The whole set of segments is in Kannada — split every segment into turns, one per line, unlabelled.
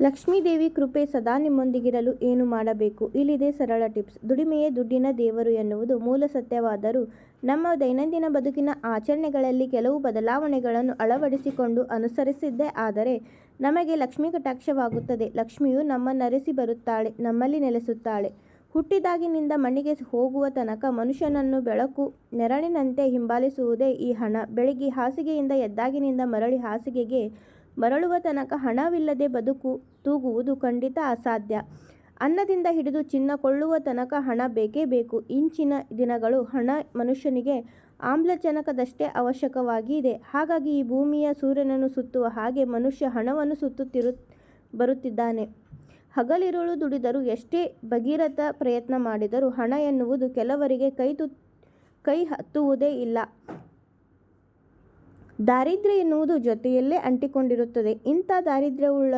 ಲಕ್ಷ್ಮೀದೇವಿ ಕೃಪೆ ಸದಾ ನಿಮ್ಮೊಂದಿಗಿರಲು ಏನು ಮಾಡಬೇಕು? ಇಲ್ಲಿದೆ ಸರಳ ಟಿಪ್ಸ್. ದುಡಿಮೆಯೇ ದುಡ್ಡಿನ ದೇವರು ಎನ್ನುವುದು ಮೂಲ ಸತ್ಯವಾದರೂ ನಮ್ಮ ದೈನಂದಿನ ಬದುಕಿನ ಆಚರಣೆಗಳಲ್ಲಿ ಕೆಲವು ಬದಲಾವಣೆಗಳನ್ನು ಅಳವಡಿಸಿಕೊಂಡು ಅನುಸರಿಸಿದ್ದೇ ಆದರೆ ನಮಗೆ ಲಕ್ಷ್ಮೀ ಕಟಾಕ್ಷವಾಗುತ್ತದೆ. ಲಕ್ಷ್ಮಿಯು ನಮ್ಮನ್ನರಿಸಿ ಬರುತ್ತಾಳೆ, ನಮ್ಮಲ್ಲಿ ನೆಲೆಸುತ್ತಾಳೆ. ಹುಟ್ಟಿದಾಗಿನಿಂದ ಮಣ್ಣಿಗೆ ಹೋಗುವ ತನಕ ಮನುಷ್ಯನನ್ನು ಬೆಳಕು ನೆರಳಿನಂತೆ ಹಿಂಬಾಲಿಸುವುದೇ ಈ ಹಣ. ಬೆಳಿಗ್ಗೆ ಹಾಸಿಗೆಯಿಂದ ಎದ್ದಾಗಿನಿಂದ ಮರಳಿ ಹಾಸಿಗೆಗೆ ಮರಳುವ ತನಕ ಹಣವಿಲ್ಲದೆ ಬದುಕು ತೂಗುವುದು ಖಂಡಿತ ಅಸಾಧ್ಯ. ಅನ್ನದಿಂದ ಹಿಡಿದು ಚಿನ್ನ ಕೊಳ್ಳುವ ತನಕ ಹಣ ಬೇಕೇ ಬೇಕು. ಇಂಚಿನ ದಿನಗಳು ಹಣ ಮನುಷ್ಯನಿಗೆ ಆಮ್ಲಜನಕದಷ್ಟೇ ಅವಶ್ಯಕವಾಗಿದೆ ಹಾಗಾಗಿ ಈ ಭೂಮಿಯ ಸೂರ್ಯನನ್ನು ಸುತ್ತುವ ಹಾಗೆ ಮನುಷ್ಯ ಹಣವನ್ನು ಸುತ್ತುತ್ತಿರು, ಬರುತ್ತಿದ್ದಾನೆ. ಹಗಲಿರುಳು ದುಡಿದರೂ ಎಷ್ಟೇ ಭಗೀರಥ ಪ್ರಯತ್ನ ಮಾಡಿದರೂ ಹಣ ಎನ್ನುವುದು ಕೆಲವರಿಗೆ ಕೈ ತು ಕೈ ಹತ್ತುವುದೇ ಇಲ್ಲ. ದಾರಿದ್ರ್ಯ ಎನ್ನುವುದು ಜೊತೆಯಲ್ಲೇ ಅಂಟಿಕೊಂಡಿರುತ್ತದೆ. ಇಂಥ ದಾರಿದ್ರ್ಯವುಳ್ಳ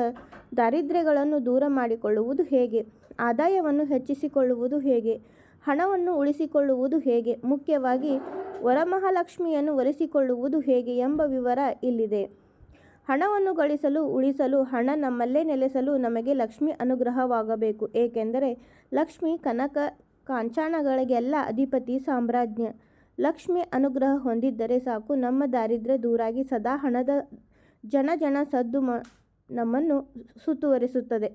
ದಾರಿದ್ರ್ಯಗಳನ್ನು ದೂರ ಮಾಡಿಕೊಳ್ಳುವುದು ಹೇಗೆ? ಆದಾಯವನ್ನು ಹೆಚ್ಚಿಸಿಕೊಳ್ಳುವುದು ಹೇಗೆ? ಹಣವನ್ನು ಉಳಿಸಿಕೊಳ್ಳುವುದು ಹೇಗೆ? ಮುಖ್ಯವಾಗಿ ವರಮಹಾಲಕ್ಷ್ಮಿಯನ್ನು ಒರೆಸಿಕೊಳ್ಳುವುದು ಹೇಗೆ ಎಂಬ ವಿವರ ಇಲ್ಲಿದೆ. ಹಣವನ್ನು ಗಳಿಸಲು, ಉಳಿಸಲು, ಹಣ ನಮ್ಮಲ್ಲೇ ನೆಲೆಸಲು ನಮಗೆ ಲಕ್ಷ್ಮಿ ಅನುಗ್ರಹವಾಗಬೇಕು. ಏಕೆಂದರೆ ಲಕ್ಷ್ಮಿ ಕನಕ ಕಾಂಚಾಣಗಳಿಗೆಲ್ಲ ಅಧಿಪತಿ ಸಾಮ್ರಾಜ್ಞ ಲಕ್ಷ್ಮಿ ಅನುಗ್ರಹ ಹೊಂದಿದ್ದರೆ ಸಾಕು. ನಮ್ಮ ದಾರಿದ್ರ್ಯ ದೂರಾಗಿ ಸದಾ ಹಣದ ಜನ ಜನ ಸದ್ದು ಮ, ನಮ್ಮನ್ನು ಸುತ್ತುವರಿಸುತ್ತದೆ.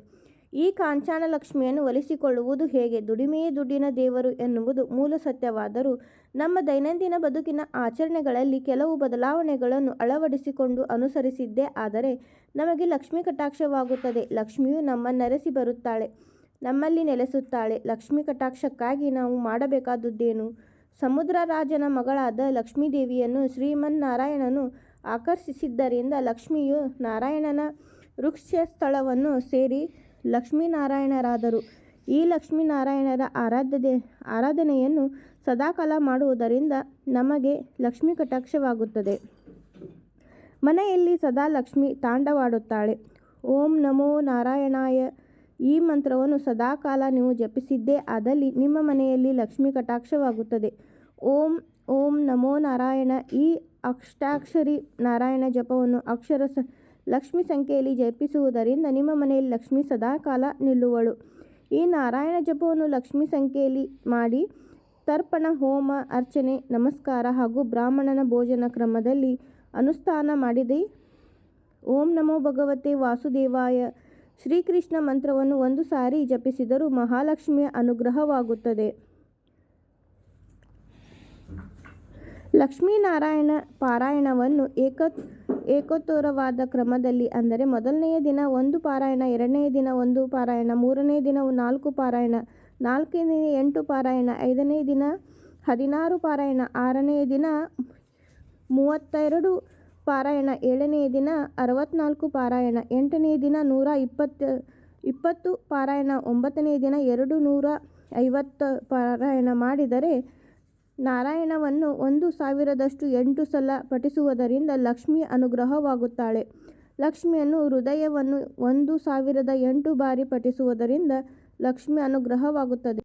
ಈ ಕಾಂಚಾಣ ಲಕ್ಷ್ಮಿಯನ್ನು ಒಲಿಸಿಕೊಳ್ಳುವುದು ಹೇಗೆ? ದುಡಿಮೆಯೇ ದುಡ್ಡಿನ ದೇವರು ಎನ್ನುವುದು ಮೂಲ ಸತ್ಯವಾದರೂ ನಮ್ಮ ದೈನಂದಿನ ಬದುಕಿನ ಆಚರಣೆಗಳಲ್ಲಿ ಕೆಲವು ಬದಲಾವಣೆಗಳನ್ನು ಅಳವಡಿಸಿಕೊಂಡು ಅನುಸರಿಸಿದ್ದೇ ಆದರೆ ನಮಗೆ ಲಕ್ಷ್ಮಿ ಕಟಾಕ್ಷವಾಗುತ್ತದೆ. ಲಕ್ಷ್ಮಿಯು ನಮ್ಮನ್ನರೆಸಿ ಬರುತ್ತಾಳೆ, ನಮ್ಮಲ್ಲಿ ನೆಲೆಸುತ್ತಾಳೆ. ಲಕ್ಷ್ಮಿ ಕಟಾಕ್ಷಕ್ಕಾಗಿ ನಾವು ಮಾಡಬೇಕಾದುದೇನು ಸಮುದ್ರ ರಾಜನ ಮಗಳಾದ ಲಕ್ಷ್ಮೀದೇವಿಯನ್ನು ಶ್ರೀಮನ್ನಾರಾಯಣನು ಆಕರ್ಷಿಸಿದ್ದರಿಂದ ಲಕ್ಷ್ಮಿಯು ನಾರಾಯಣನ ವೃಕ್ಷಸ್ಥಳವನ್ನು ಸೇರಿ ಲಕ್ಷ್ಮೀನಾರಾಯಣರಾದರು. ಈ ಲಕ್ಷ್ಮೀನಾರಾಯಣರ ಆರಾಧನೆ ಆರಾಧನೆಯನ್ನು ಸದಾಕಾಲ ಮಾಡುವುದರಿಂದ ನಮಗೆ ಲಕ್ಷ್ಮಿ ಕಟಾಕ್ಷವಾಗುತ್ತದೆ. ಮನೆಯಲ್ಲಿ ಸದಾ ಲಕ್ಷ್ಮಿ ತಾಂಡವಾಡುತ್ತಾಳೆ. ಓಂ ನಮೋ ನಾರಾಯಣಾಯ ಈ ಮಂತ್ರವನ್ನು ಸದಾಕಾಲ ನೀವು ಜಪಿಸಿದ್ದೇ ಆದಲ್ಲಿ ನಿಮ್ಮ ಮನೆಯಲ್ಲಿ ಲಕ್ಷ್ಮಿ ಕಟಾಕ್ಷವಾಗುತ್ತದೆ. ಓಂ ಓಂ ನಮೋ ನಾರಾಯಣ. ಈ ಅಷ್ಟಾಕ್ಷರಿ ನಾರಾಯಣ ಜಪವನ್ನು ಅಕ್ಷರ ಸ, ಲಕ್ಷ್ಮಿ ಸಂಖ್ಯೆಯಲ್ಲಿ ಜಪಿಸುವುದರಿಂದ ನಿಮ್ಮ ಮನೆಯಲ್ಲಿ ಲಕ್ಷ್ಮಿ ಸದಾಕಾಲ ನಿಲ್ಲುವಳು. ಈ ನಾರಾಯಣ ಜಪವನ್ನು ಲಕ್ಷ್ಮಿ ಸಂಖ್ಯೆಯಲ್ಲಿ ಮಾಡಿ ತರ್ಪಣ, ಹೋಮ, ಅರ್ಚನೆ, ನಮಸ್ಕಾರ ಹಾಗೂ ಬ್ರಾಹ್ಮಣನ ಭೋಜನ ಕ್ರಮದಲ್ಲಿ ಅನುಷ್ಠಾನ ಮಾಡಿದೆ. ಓಂ ನಮೋ ಭಗವತೆ ವಾಸುದೇವಾಯ. ಶ್ರೀಕೃಷ್ಣ ಮಂತ್ರವನ್ನು ಒಂದು ಸಾರಿ ಜಪಿಸಿದರೂ ಮಹಾಲಕ್ಷ್ಮಿಯ ಅನುಗ್ರಹವಾಗುತ್ತದೆ. ಲಕ್ಷ್ಮೀನಾರಾಯಣ ಪಾರಾಯಣವನ್ನು ಏಕ, ಏಕೋತ್ತರವಾದ ಕ್ರಮದಲ್ಲಿ ಅಂದರೆ ಮೊದಲನೆಯ ದಿನ ಒಂದು ಪಾರಾಯಣ, ಎರಡನೆಯ ದಿನ ಒಂದು ಪಾರಾಯಣ ಮೂರನೇ ದಿನ ನಾಲ್ಕು ಪಾರಾಯಣ, ನಾಲ್ಕನೇ ಎಂಟು ಪಾರಾಯಣ, ಐದನೇ ದಿನ ಹದಿನಾರು ಪಾರಾಯಣ ಆರನೇ ದಿನ ಮೂವತ್ತೆರಡು ಪಾರಾಯಣ ಏಳನೆಯ ದಿನ ಅರವತ್ನಾಲ್ಕು ಪಾರಾಯಣ ಎಂಟನೆಯ ದಿನ ನೂರ ಇಪ್ಪತ್ತು ಇಪ್ಪತ್ತು ಪಾರಾಯಣ ಒಂಬತ್ತನೆಯ ದಿನ ಎರಡು ನೂರ ಐವತ್ತು ಪಾರಾಯಣ ಮಾಡಿದರೆ ನಾರಾಯಣವನ್ನು ಒಂದು ಸಾವಿರದಷ್ಟು ಎಂಟು ಸಲ ಪಠಿಸುವುದರಿಂದ ಲಕ್ಷ್ಮಿ ಅನುಗ್ರಹವಾಗುತ್ತಾಳೆ. ಲಕ್ಷ್ಮಿಯನ್ನು ಹೃದಯವನ್ನು ಒಂದು ಸಾವಿರದ ಎಂಟು ಬಾರಿ ಪಠಿಸುವುದರಿಂದ ಲಕ್ಷ್ಮಿ ಅನುಗ್ರಹವಾಗುತ್ತದೆ.